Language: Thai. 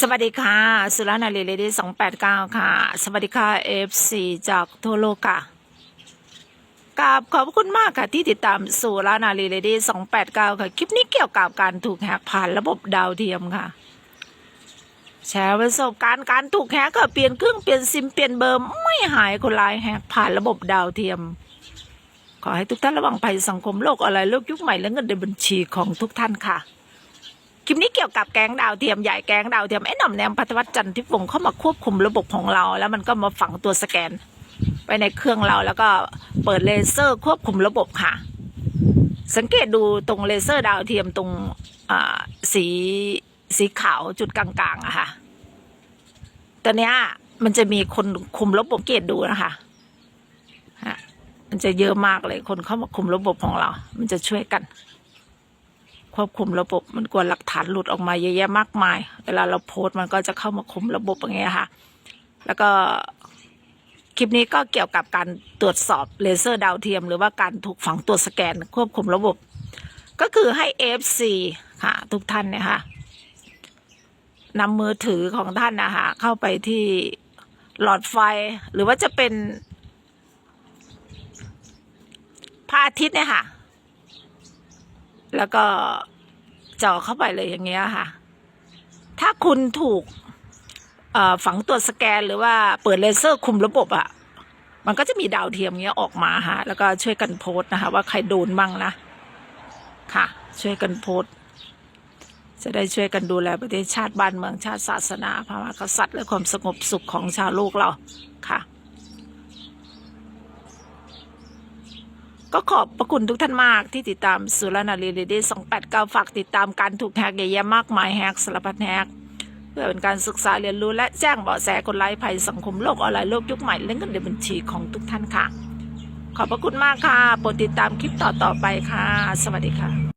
สวัสดีค่ะ สุรนารีเลดี้สองแปดเก้าค่ะ สวัสดีค่ะเอฟซีจากทั่วโลกค่ะกราบขอบคุณมากค่ะที่ติดตามสุรนารีเลดี้สองแปดเก้าค่ะ คลิปนี้เกี่ยวกับการถูกแฮกผ่านระบบดาวเทียมค่ะ แชร์ประสบการณ์การถูกแฮกค่ะเปลี่ยนเครื่องเปลี่ยนซิมเปลี่ยนเบอร์ไม่หายคนร้ายแฮกผ่านระบบดาวเทียม ขอให้ทุกท่านระวังภัยสังคมโลกออนไลน์โลกยุคใหม่และเงินในบัญชีของทุกท่านค่ะ คลิปนี้เกี่ยวกับแก๊งดาวเทียมใหญ่แก๊งดาวเทียมไอ้หน่อมแนมพัทวัฒน์จันทิพวงศ์เข้ามาควบคุมระบบของเรา แล้วมันก็มาฝังตัวสแกน ไปในเครื่องเราแล้วก็เปิดเลเซอร์ควบคุมระบบค่ะ สังเกตดูตรงเลเซอร์ดาวเทียมตรงสีสีขาวจุดกลางๆอะค่ะตอนเนี้ยมันจะมีคนคุมระบบเกตดูนะคะฮะมันจะเยอะมากเลยคนเข้ามาคุมระบบของเรา มันจะช่วยกัน ควบคุมระบบมันกลัวหลักฐานหลุดออกมาเยอะแยะมากมาย เวลาเราโพสต์มันก็จะเข้ามาคุมระบบอย่างเงี้ยค่ะ แล้วก็คลิปนี้ก็เกี่ยวกับการตรวจสอบเลเซอร์ดาวเทียม หรือว่าการถูกฝังตัวสแกนควบคุมระบบ ก็คือให้ FC ค่ะ ทุกท่านเนี่ยค่ะนำมือถือของท่านนะคะเข้าไปที่หลอดไฟ หรือว่าจะเป็นพระอาทิตย์เนี่ยค่ะ แล้วก็เจ่อเข้าไปเลยอย่างเงี้ยค่ะ ถ้าคุณถูกฝังตัวสแกนหรือว่าเปิดเลเซอร์คุมระบบอะ่ะมันก็จะมีดาวเทียมเงี้ยออกมาฮะแล้วก็ช่วยกันโพสต์นะคะ ว่าใครโดนบ้างนะ ค่ะ ช่วยกันโพสต์จะได้ช่วยกันดูแลประเทศชาติบ้านเมืองชาติศาสนาพระมหากษัตริย์และความสงบสุขของชาวโลกเราค่ะ ก็ขอบพระคุณทุกท่านมากที่ติดตามสุรนารีเรดี้สองแปดเก้าฝากติดตามการถูกแฮกเยอะแยะมากมายแฮกสารพัดแฮกเพื่อเป็นการศึกษาเรียนรู้และแจ้งเบาะแสคนไร้ภัยสังคมโลกออนไลน์โลกยุคใหม่และเงินในบัญชีของทุกท่านค่ะ ขอบพระคุณมากค่ะโปรดติดตามคลิปต่อๆไปค่ะ สวัสดีค่ะ